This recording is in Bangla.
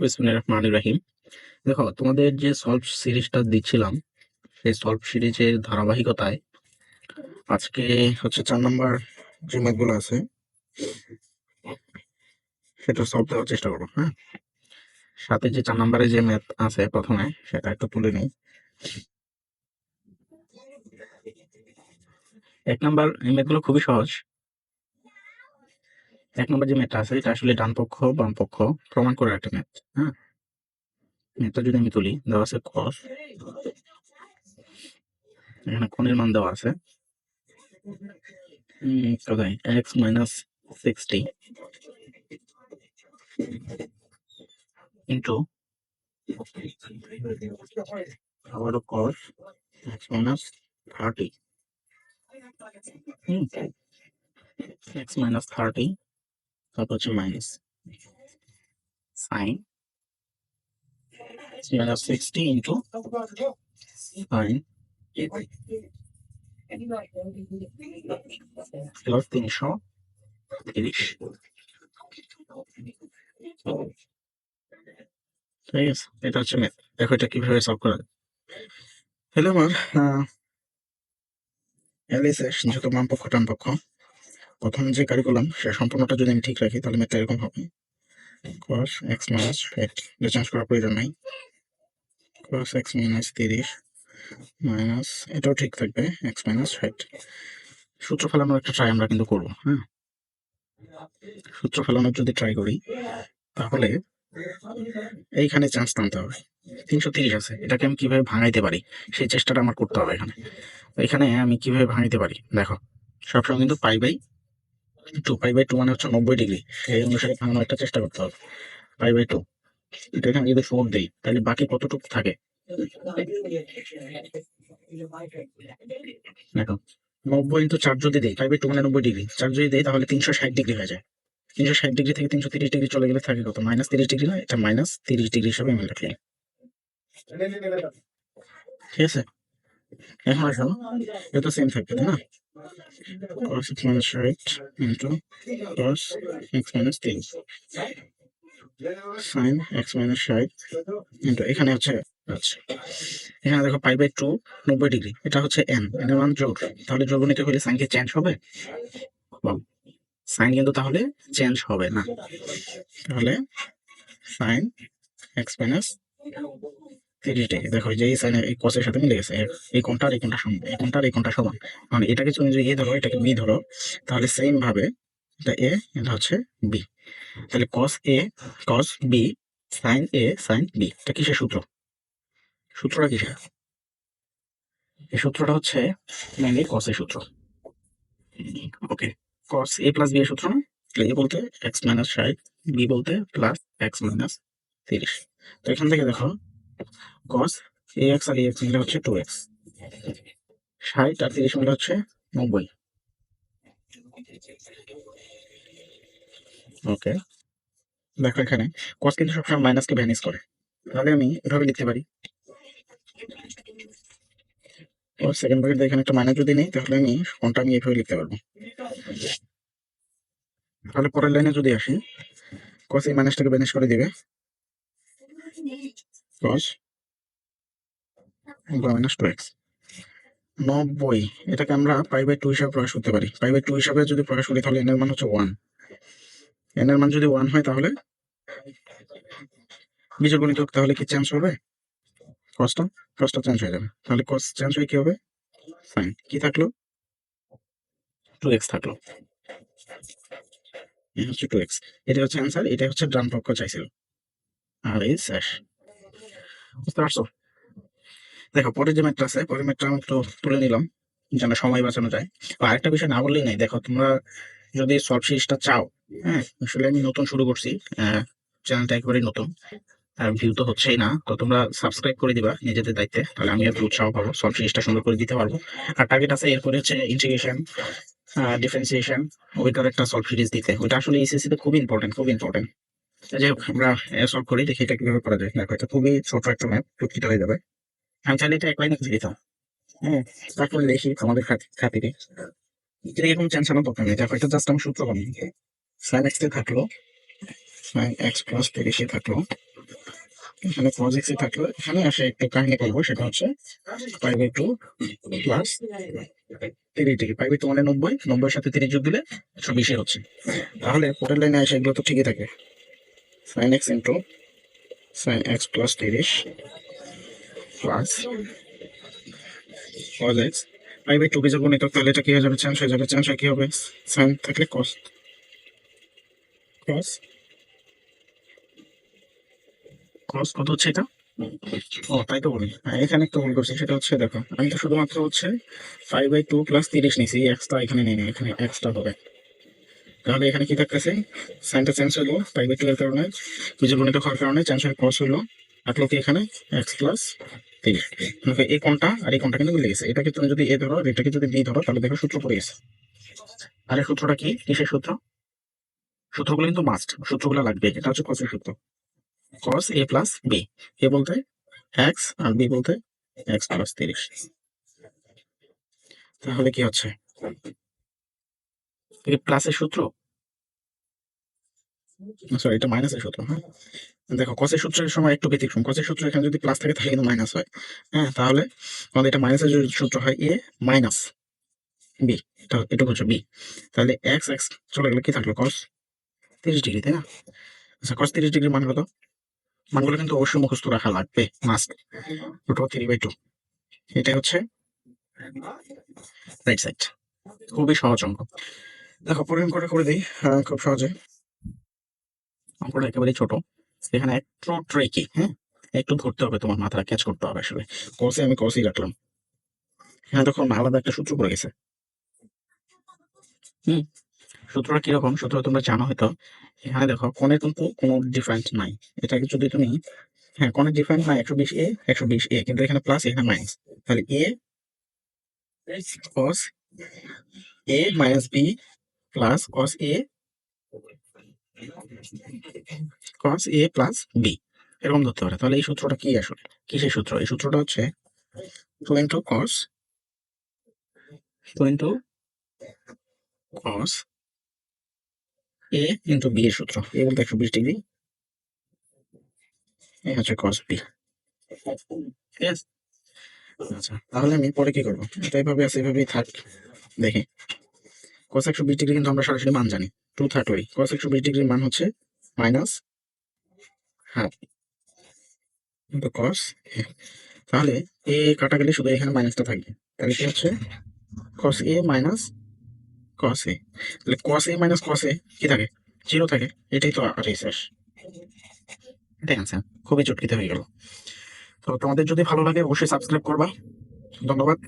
বিসমিল্লাহির রহমানির রহিম। দেখো, তোমাদের যে সলভ সিরিজটা দিচ্ছিলাম, সেই সলভ সিরিজের ধারাবাহিকতায় আজকে হচ্ছে চার নম্বর যে ম্যাথগুলো আছে, সেটা সলভ দেওয়ার চেষ্টা করব হ্যাঁ? সাথে যে চার নম্বরে যে ম্যাথ আছে প্রথমে, সেটা একটু তুলে নিই। এক নম্বর এই ম্যাথগুলো খুবই সহজ। এক নম্বর যে ম্যাথটা আছে, এটা আসলে ডান পক্ষ, বাম পক্ষ প্রমাণ করার একটা ম্যাথ হ্যাঁ? ম্যাথটা যদি আমি তুলি, দেওয়া আছে cos, এখানে কোণের মান দেওয়া আছে কোথায় এক্স মাইনাস সিক্সটি ইন্টু আবারও cos x minus thirty x minus thirty তারপর হচ্ছে minus sine sixty into sine তিনশো তিরিশ ঠিক আছে এটা হচ্ছে ম্যাথ দেখো এটা কীভাবে সলভ করা যায় তাহলে আমার এলএসএস যেহেতু বাম পক্ষ ডান পক্ষ প্রথম যে কারিকুলাম সে সম্পূর্ণটা যদি আমি ঠিক রাখি, তাহলে ম্যাথটা এরকম হবে। Cos x minus eight change করার প্রয়োজন নাই। Cos x মাইনাস তিরিশ মাইনাস এটাও ঠিক থাকবে, x মাইনাস ষাট। সূত্র ফেলানোর একটা ট্রাই আমরা কিন্তু করব হ্যাঁ? সূত্র ফেলানোর যদি ট্রাই করি, তাহলে এইখানে চান্স টানতে হবে। তিনশো তিরিশ আছে, এটাকে আমি কীভাবে ভাঙাইতে পারি? সেই চেষ্টাটা আমার করতে হবে এখানে। এখানে আমি কীভাবে ভাঙাইতে পারি? দেখো, সবসময় কিন্তু pi by two pi by two মানে হচ্ছে নব্বই ডিগ্রি সেই অনুসারে ভাঙানোর একটা চেষ্টা করতে হবে। পাই বাই টু এটা এখানে যদি ফোর দেই, তাহলে বাকি কতটুকু থাকে? দেখো, নব্বই ইন্টু চার যদি দেই পাই বাই টু মানে নব্বই ডিগ্রি চার যদি দেই, তাহলে তিনশো ষাট ডিগ্রি হয়ে যায়। তিনশো ষাট ডিগ্রি থেকে তিনশো তিরিশ ডিগ্রি চলে গেলে থাকে কত? মাইনাস তিরিশ ডিগ্রি না এটা মাইনাস তিরিশ ডিগ্রি হিসাবে আমি রাখলাম ঠিক আছে? এখন আসো। এটা সেম থাকবে, তাই না? Cos x minus ষাট ইন্টু cos x minus তিরিশ sin x minus ষাট ইন্টু এখানে হচ্ছে আচ্ছা। এখানে দেখো পাই বাই টু নব্বই ডিগ্রি এটা হচ্ছে এন এন এর মান যোগ। তাহলে যোগ নিতে হলে সাইন কি চেঞ্জ হবে? সাইন কিন্তু তাহলে চেঞ্জ হবে না। তাহলে সাইন এক্স মাইনাস তিরিশ দেখো যে এই সাইন এই কসের সাথে মিলে গেছে। এই কোনটা আর এই কোনটা সমান। এই কোনটা এই কোনটা সমান। মানে এটাকে তুমি যদি এ ধরো, এটাকে বি ধরো, তাহলে সেম ভাবে এটা এ, এটা হচ্ছে বি। তাহলে cos A cos B sine A sine B. এটা কিসের সূত্র? সূত্রটা কিসের? এই সূত্রটা হচ্ছে মেনলি কসের সূত্র। ওকে কস এ প্লাস বি এর সূত্র না? এ বলতে এক্স মাইনাস ষাট বি বলতে প্লাস এক্স মাইনাস তিরিশ। তো এখান থেকে দেখো এ এক্স আর এক্স মিলে হচ্ছে টু এক্স ষাট আর তিরিশ মিলে হচ্ছে নব্বই। ওকে দেখো এখানে কস কিন্তু সবসময় মাইনাসকে ভ্যানিস করে। তাহলে আমি এভাবে লিখতে পারি। ও সেকেন্ড ব্র্যাকেট এখানে একটা মাইনাস যদি নেই, তাহলে আমি কোনটা আমি এভাবে লিখতে পারব। তাহলে পরের লাইনে যদি আসি কস এই মাইনাসটাকে ভ্যানিশ করে দিবে। কস মাইনাস টু এক্স নব্বই এটাকে আমরা পাই বাই টু হিসাবে প্রকাশ করতে পারি। পাই বাই টু হিসাবে যদি প্রকাশ করি, তাহলে এন এর মান হচ্ছে ওয়ান এন এর মান যদি ওয়ান হয়, তাহলে বিজোড় গণিত তাহলে কি চেঞ্জ হবে? কসটা কসটা চেঞ্জ হয়ে যাবে। তাহলে কস চেঞ্জ হয়ে কি হবে? সাইন কি থাকল? টু এক্স থাকল। হচ্ছে টু এক্স এটা হচ্ছে অ্যান্সার এটা হচ্ছে ডান পক্ষ চাইছিল। আর এই শেষ বুঝতে পারছ? দেখো, পরের যে ম্যাটটা আছে, পরের ম্যাটটা আমি একটু তুলে নিলাম, যেন সময় বাঁচানো যায়। আর আরেকটা বিষয় না বললেই নাই, দেখো, তোমরা যদি সলভ সিরিজটা চাও হ্যাঁ আসলে আমি নতুন শুরু করছি চ্যানেলটা একেবারেই নতুন, আর ভিউ তো হচ্ছেই না, তো তোমরা সাবস্ক্রাইব করে দিবা নিজেদের দায়িত্বে, তাহলে আমি একটু উৎসাহ পাবো সলভ সিরিজটা সুন্দর করে দিতে পারব। আর টার্গেট আছে এরপরে হচ্ছে ইন্টিগ্রেশন ডিফারেন্সিয়েশন ওইটার একটা সলভ সিরিজ দিতে, ওইটা আসলে এসএসসি তে খুব ইম্পর্টেন্ট খুব ইম্পর্টেন্ট যাই হোক, আমরা সলভ করি, দেখি এটা কীভাবে করা যায়। দেখো, এটা খুবই ছোট একটা ম্যাপ হয়ে যাবে। আমি চাইলে এটা এক দিতাম। হ্যাঁ তারপরে দেখি আমাদের খাতি- খাতিরে। এরকম টেনশনের দরকার নেই। দেখো, এটা জাস্ট আমি সূত্র বানিয়ে সাইন এক্স থাকল সাইন এক্স প্লাস তিরিশে থাকল, এখানে cos x থাকল, এখানে আসে একটু কাহিনী করব সেটা হচ্ছে পাই টু প্লাস তিরিশ ডিগ্রি পাই টু মানে নব্বই নব্বই সাথে তিরিশ যোগ দিলে একশো হচ্ছে। তাহলে পরের লাইনে আসে, এগুলো তো ঠিকই থাকে। Sine x into sine x plus তিরিশ plus cos x pi by two বিযোগ গুণিতক তাহলে এটা কি হয়ে যাবে? চেঞ্জ হয়ে যাবে। চেঞ্জ হয়ে কি হবে? সাইন থাকলে cos cos cos কত হচ্ছে এটা? ও তাই তো বলি। হ্যাঁ, এখানে একটু ভুল করছি সেটা হচ্ছে দেখো আমি তো শুধুমাত্র হচ্ছে ফাইভ বাই টু প্লাস তিরিশ নিছি এক্সটা এখানে নেই এখানে এক্সটা হবে। তাহলে এখানে কি থাকতেছে? সাইনটা চেঞ্জ হলো টু কারণে বিজয় গণিত হওয়ার কারণে চেঞ্জ হয়ে cos হলো। থাকল কি এখানে এক্স প্লাস তিরিশ এই কোনটা আর এই কোনটা কিন্তু মিলে গেছে। এটাকে তুমি যদি এ ধরো, আর এটাকে যদি বি ধরো, তাহলে দেখো সূত্র পড়ে গেছে। আর এই সূত্রটা কি? কিসের সূত্র? সূত্রগুলো কিন্তু মাস্ট সূত্রগুলো লাগবে। এটা হচ্ছে কসের সূত্র। কস এ প্লাস বি এ বলতে এক্স আর বি বলতে এক্স প্লাস তিরিশ তাহলে কি হচ্ছে? প্লাসের সূত্র? সরি এটা মাইনাসের সূত্র হ্যাঁ? দেখো কসের সূত্রের সময় একটু ব্যতিক্রম। কসের সূত্র এখানে যদি প্লাস থাকে, তাহলে কিন্তু মাইনাস হয়। হ্যাঁ তাহলে আমাদের এটা মাইনাসের সূত্র হয় এ মাইনাস বি এটা এটা হচ্ছে বি তাহলে এক্স এক্স চলে গেলে কি থাকল? কস তিরিশ ডিগ্রি, তাই না? আচ্ছা কস তিরিশ ডিগ্রি মান কত? মানগুলো কিন্তু অবশ্যই মুখস্থ রাখা লাগবে must root three by two এটা হচ্ছে রাইট সাইড খুবই সহজ অঙ্ক। দেখো পরিমাণ করে করে দিই। খুব সহজে। অঙ্কটা একেবারেই ছোট। এখানে একটু ট্রেকি হ্যাঁ একটু ধরতে হবে তোমার মাথা ক্যাচ করতে হবে আসলে। কসে আমি কসই রাখলাম হ্যাঁ তখন আলাদা একটা সূত্র পড়ে গেছে। হুম? সূত্রটা কীরকম? সূত্র তোমরা জানো হয়তো। এখানে দেখো কোণের কিন্তু কোনো ডিফারেন্স নাই। এটাকে যদি তুমি হ্যাঁ কোণের ডিফারেন্স নাই, একশো বিশ এ একশো বিশ এ কিন্তু এখানে প্লাস এখানে মাইনাস তাহলে A cos A minus B plus cos A cos A plus B এরকম ধরতে পারে। তাহলে এই সূত্রটা কি আসলে? কিসের সূত্র? এই সূত্রটা হচ্ছে two into cos two into cos A into B এর সূত্র। এ বলতে একশো বিশ ডিগ্রি। এ হচ্ছে কস বি আচ্ছা তাহলে আমি পরে কি করব? এটা এইভাবে আছে এভাবেই থাক, দেখি। কস একশো বিশ ডিগ্রি কিন্তু আমরা সরাসরি মান জানি টু থাকলেই কস একশো বিশ ডিগ্রির মান হচ্ছে মাইনাস হাফ কিন্তু কস তাহলে এ কাটা গেলে শুধু এখানে মাইনাসটা থাকবে। তাহলে কি হচ্ছে? কস এ মাইনাস কস এ তাহলে কস এ মাইনাস কস এ কি থাকে? জিরো থাকে। এটাই তো শেষ এটাই আনসার খুবই চটকিতে হয়ে গেল। তো তোমাদের যদি ভালো লাগে, অবশ্যই সাবস্ক্রাইব করবা। ধন্যবাদ।